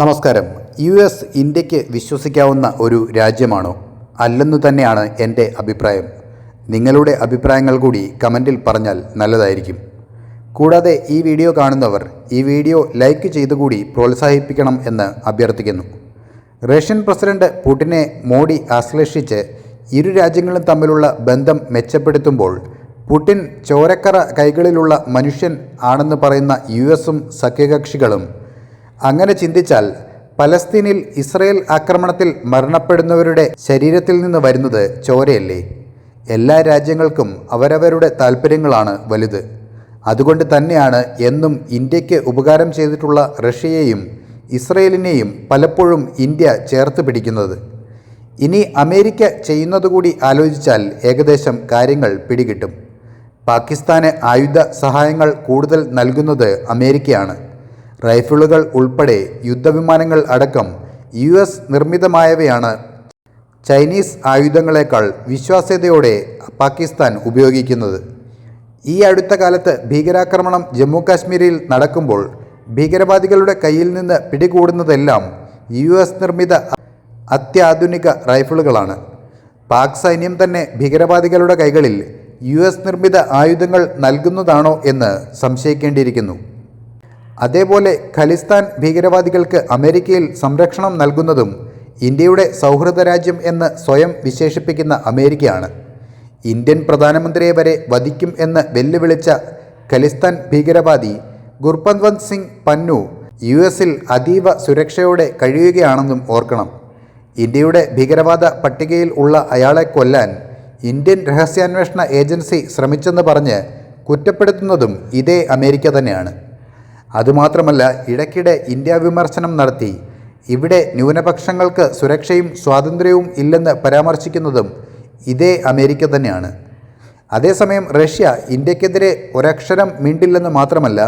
നമസ്കാരം. U S ഇന്ത്യയ്ക്ക് വിശ്വസിക്കാവുന്ന ഒരു രാജ്യമാണോ? അല്ലെന്നു തന്നെയാണ് എന്റെ അഭിപ്രായം. നിങ്ങളുടെ അഭിപ്രായങ്ങൾ കൂടി കമന്റിൽ പറഞ്ഞാൽ നല്ലതായിരിക്കും. കൂടാതെ ഈ വീഡിയോ കാണുന്നവർ ഈ വീഡിയോ ലൈക്ക് ചെയ്തുകൂടി പ്രോത്സാഹിപ്പിക്കണം എന്ന് അഭ്യർത്ഥിക്കുന്നു. റഷ്യൻ പ്രസിഡന്റ് പുടിനെ മോഡി ആശ്ലേഷിച്ച് ഇരു രാജ്യങ്ങളും തമ്മിലുള്ള ബന്ധം മെച്ചപ്പെടുത്തുമ്പോൾ പുടിൻ ചോരക്കറ കൈകളിലുള്ള മനുഷ്യൻ ആണെന്ന് പറയുന്ന യു എസും സഖ്യകക്ഷികളും അങ്ങനെ ചിന്തിച്ചാൽ പലസ്തീനിൽ ഇസ്രയേൽ ആക്രമണത്തിൽ മരണപ്പെടുന്നവരുടെ ശരീരത്തിൽ നിന്ന് വരുന്നത് ചോരയല്ലേ? എല്ലാ രാജ്യങ്ങൾക്കും അവരവരുടെ താല്പര്യങ്ങളാണ് വലുത്. അതുകൊണ്ട് തന്നെയാണ് എന്നും ഇന്ത്യയ്ക്ക് ഉപകാരം ചെയ്തിട്ടുള്ള റഷ്യയെയും ഇസ്രയേലിനെയും പലപ്പോഴും ഇന്ത്യ ചേർത്ത് പിടിക്കുന്നത്. ഇനി അമേരിക്ക ചെയ്യുന്നതുകൂടി ആലോചിച്ചാൽ ഏകദേശം കാര്യങ്ങൾ പിടികിട്ടും. പാകിസ്ഥാന് ആയുധ സഹായങ്ങൾ കൂടുതൽ നൽകുന്നത് അമേരിക്കയാണ്. റൈഫിളുകൾ ഉൾപ്പെടെ യുദ്ധവിമാനങ്ങൾ അടക്കം യു എസ് നിർമ്മിതമായവയാണ്. ചൈനീസ് ആയുധങ്ങളെക്കാൾ വിശ്വാസ്യതയോടെ പാകിസ്ഥാൻ ഉപയോഗിക്കുന്നത്. ഈ അടുത്ത കാലത്ത് ഭീകരാക്രമണം ജമ്മു കാശ്മീരിൽ നടക്കുമ്പോൾ ഭീകരവാദികളുടെ കയ്യിൽ നിന്ന് പിടികൂടുന്നതെല്ലാം യു എസ് നിർമ്മിത അത്യാധുനിക റൈഫിളുകളാണ്. പാക് സൈന്യം തന്നെ ഭീകരവാദികളുടെ കൈകളിൽ യു എസ് നിർമ്മിത ആയുധങ്ങൾ നൽകുന്നതാണോ എന്ന് സംശയിക്കേണ്ടിയിരിക്കുന്നു. അതേപോലെ ഖലിസ്ഥാൻ ഭീകരവാദികൾക്ക് അമേരിക്കയിൽ സംരക്ഷണം നൽകുന്നതും ഇന്ത്യയുടെ സൗഹൃദ രാജ്യം എന്ന് സ്വയം വിശേഷിപ്പിക്കുന്ന അമേരിക്കയാണ്. ഇന്ത്യൻ പ്രധാനമന്ത്രിയെ വരെ വധിക്കും എന്ന് വെല്ലുവിളിച്ച ഖലിസ്ഥാൻ ഭീകരവാദി ഗുർപന്ത്വന്ത് സിംഗ് പന്നു യു എസിൽ അതീവ സുരക്ഷയോടെ കഴിയുകയാണെന്നും ഓർക്കണം. ഇന്ത്യയുടെ ഭീകരവാദ പട്ടികയിൽ ഉള്ള അയാളെ കൊല്ലാൻ ഇന്ത്യൻ രഹസ്യാന്വേഷണ ഏജൻസി ശ്രമിച്ചെന്ന് പറഞ്ഞ് കുറ്റപ്പെടുത്തുന്നതും ഇതേ അമേരിക്ക തന്നെയാണ്. അതുമാത്രമല്ല ഇടയ്ക്കിടെ ഇന്ത്യ വിമർശനം നടത്തി. ഇവിടെ ന്യൂനപക്ഷങ്ങൾക്ക് സുരക്ഷയും സ്വാതന്ത്ര്യവും ഇല്ലെന്ന് പരാമർശിക്കുന്നതും ഇതേ അമേരിക്ക തന്നെയാണ്. അതേസമയം റഷ്യ ഇന്ത്യക്കെതിരെ ഒരക്ഷരം മിണ്ടില്ലെന്ന് മാത്രമല്ല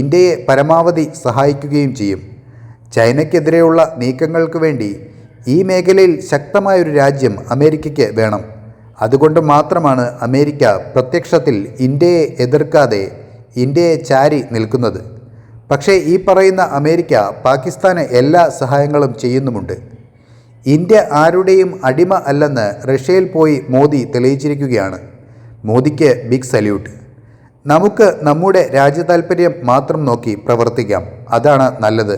ഇന്ത്യയെ പരമാവധി സഹായിക്കുകയും ചെയ്യും. ചൈനയ്ക്കെതിരെയുള്ള നീക്കങ്ങൾക്ക് വേണ്ടി ഈ മേഖലയിൽ ശക്തമായൊരു രാജ്യം അമേരിക്കയ്ക്ക് വേണം. അതുകൊണ്ട് മാത്രമാണ് അമേരിക്ക പ്രത്യക്ഷത്തിൽ ഇന്ത്യയെ എതിർക്കാതെ ഇന്ത്യയെ ചാരി നിൽക്കുന്നത്. പക്ഷേ ഈ പറയുന്ന അമേരിക്ക പാകിസ്ഥാന് എല്ലാ സഹായങ്ങളും ചെയ്യുന്നുമുണ്ട്. ഇന്ത്യ ആരുടെയും അടിമ അല്ലെന്ന് റഷ്യയിൽ പോയി മോദി തെളിയിച്ചിരിക്കുകയാണ്. മോദിക്ക് ബിഗ് സല്യൂട്ട്. നമുക്ക് നമ്മുടെ രാജ്യതാൽപ്പര്യം മാത്രം നോക്കി പ്രവർത്തിക്കാം. അതാണ് നല്ലത്.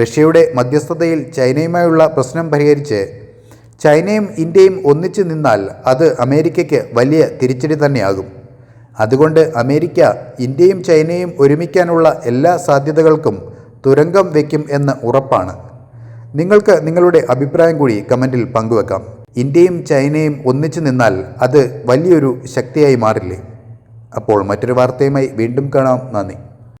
റഷ്യയുടെ മധ്യസ്ഥതയിൽ ചൈനയുമായുള്ള പ്രശ്നം പരിഹരിച്ച് ചൈനയും ഇന്ത്യയും ഒന്നിച്ചു നിന്നാൽ അത് അമേരിക്കയ്ക്ക് വലിയ തിരിച്ചടി തന്നെയാകും. അതുകൊണ്ട് അമേരിക്ക ഇന്ത്യയും ചൈനയും ഒരുമിക്കാനുള്ള എല്ലാ സാധ്യതകൾക്കും തുരങ്കം വയ്ക്കും എന്ന് ഉറപ്പാണ്. നിങ്ങൾക്ക് നിങ്ങളുടെ അഭിപ്രായം കൂടി കമന്റിൽ പങ്കുവെക്കാം. ഇന്ത്യയും ചൈനയും ഒന്നിച്ചു നിന്നാൽ അത് വലിയൊരു ശക്തിയായി മാറില്ലേ? അപ്പോൾ മറ്റൊരു വാർത്തയുമായി വീണ്ടും കാണാം. നന്ദി.